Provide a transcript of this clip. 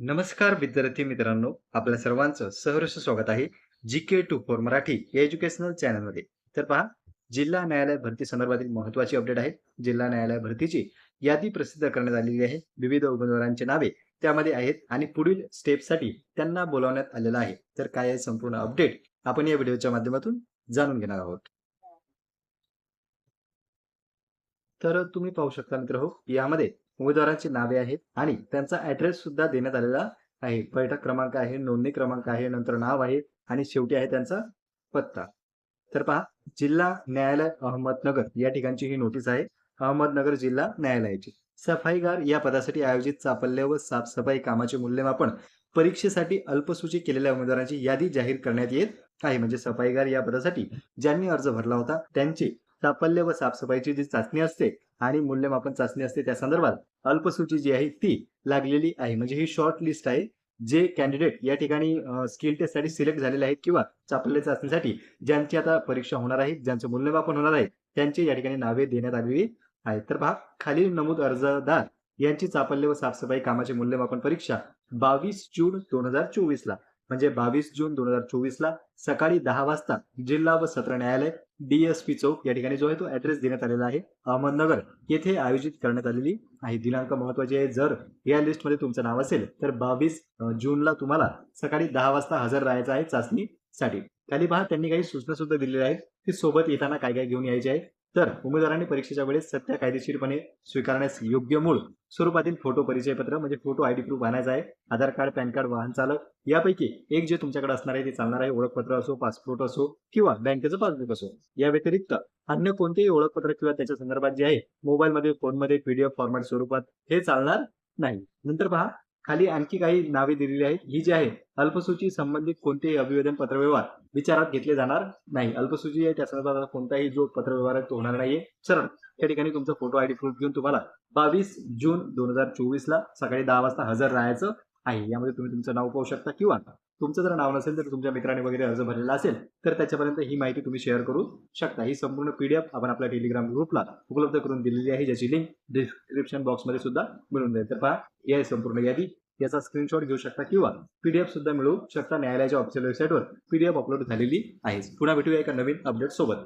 नमस्कार विद्यार्थी मित्रांनो आपल्या सर्वांचं सहर्ष स्वागत आहे G K two four Marathi या एज्युकेशनल चॅनलमध्ये तर पहा जिल्हा न्यायालय भरती संदर्भातील महत्वाची अपडेट आहे. जिल्हा न्यायालय भरतीची यादी प्रसिद्ध करण्यात आलेली आहे. विविध उमेदवारांची नावे त्यामध्ये आहेत आणि पुढील स्टेपसाठी त्यांना बोलावण्यात आलेलं आहे. तर काय आहे संपूर्ण अपडेट आपण या व्हिडिओच्या माध्यमातून जाणून घेणार आहोत. तर तुम्ही पाहू शकता मित्र हो यामध्ये उमेदवारांची नावे आहेत आणि त्यांचा ऍड्रेस सुद्धा देण्यात आलेला आहे. बैठक क्रमांक आहे नोंदणी क्रमांक आहे नंतर नाव आहे आणि शेवटी आहे त्यांचा पत्ता. तर पहा जिल्हा न्यायालय अहमदनगर या ठिकाणची ही नोटीस आहे. अहमदनगर जिल्हा न्यायालयाची. सफाईगार या पदासाठी आयोजित चापल्य व साफसफाई कामाचे मूल्यमापन परीक्षेसाठी अल्पसूची केलेल्या उमेदवारांची यादी जाहीर करण्यात येत आहे. म्हणजे सफाईगार या पदासाठी ज्यांनी अर्ज भरला होता त्यांची चापल्य व साफसफाईची जी चाचणी असते आणि मूल्यमापन चाचणी असते त्या संदर्भात अल्पसूची जी आहे ती लागलेली आहे. म्हणजे ही शॉर्ट लिस्ट आहे जे कॅन्डिडेट या ठिकाणी स्किल टेस्टसाठी सिलेक्ट झालेले आहेत किंवा चापल्य चाचणीसाठी ज्यांची आता परीक्षा होणार आहे ज्यांचं मूल्यमापन होणार आहे त्यांची या ठिकाणी नावे देण्यात आलेली आहेत. तर पहा खालील नमूद अर्जदार यांची चापल्य व साफसफाई कामाचे मूल्यमापन परीक्षा बावीस जून दोन हजार चोवीस ला. म्हणजे बावीस जून दोन हजार चोवीस ला सकाळी दहा वाजता जिल्हा व सत्र न्यायालय डीएसपी चौक या ठिकाणी जो आहे तो ऍड्रेस देण्यात आलेला आहे. अहमदनगर येथे आयोजित करण्यात आलेली आहे. दिनांक महत्वाची आहे. जर या लिस्टमध्ये तुमचं नाव असेल तर बावीस जूनला तुम्हाला सकाळी दहा वाजता हजर राहायचं आहे चाचणीसाठी. खाली पहा त्यांनी काही सूचना सुद्धा दिलेल्या आहेत की सोबत येताना काय काय घेऊन यायचे आहे. तर उमेदवारांनी परीक्षेच्या वेळेस सत्य कायदेशीरपणे स्वीकारण्यास योग्य मूळ स्वरूपातील फोटो परिचयपत्र म्हणजे फोटो आयडी प्रूफ आणायचा आहे आधार कार्ड पॅन कार्ड वाहन चालक यापैकी एक जे तुमच्याकडे असणार आहे ते चालणार आहे ओळखपत्र असो पासपोर्ट असो किंवा बँकेचं पासबुक असो. या व्यतिरिक्त अन्य कोणतेही ओळखपत्र किंवा त्याच्या संदर्भात जे आहे मोबाईलमध्ये फोनमध्ये पीडीएफ फॉर्मॅट स्वरूपात हे चालणार नाही. नंतर पहा खाली आणखी काही नावे दिलेली आहेत. ही जी आहे अल्पसूची संबंधित कोणतेही अभिवेदन पत्रव्यवहार विचारात घेतले जाणार नाही. अल्पसूची आहे त्या संदर्भात कोणताही जो पत्रव्यवहार आहे तो होणार नाहीये. सरळ त्या ठिकाणी तुमचा फोटो आयडी प्रूफ घेऊन तुम्हाला बावीस जून दोन हजार चोवीस ला सकाळी दहा वाजता हजर राहायचं आहे. यामध्ये तुम्ही तुमचं नाव पाहू शकता किंवा तुमचं जर नाव नसेल तर तुमच्या मित्राने वगैरे अर्ज भरलेला असेल तर त्याच्यापर्यंत ही माहिती तुम्ही शेअर करू शकता. ही संपूर्ण पीडीएफ आपण आपल्या टेलिग्राम ग्रुपला उपलब्ध करून दिलेली आहे ज्याची लिंक डिस्क्रिप्शन बॉक्समध्ये सुद्धा मिळून जाईल. तर पहा ही आहे संपूर्ण यादी. याचा स्क्रीनशॉट घेऊ शकता किंवा पीडीएफ सुद्धा मिळवू शकता न्यायालयाच्या ऑफिशियल वेबसाईटवर पीडीएफ अपलोड झालेली आहे. पुन्हा भेटूया एका नवीन अपडेट सोबत.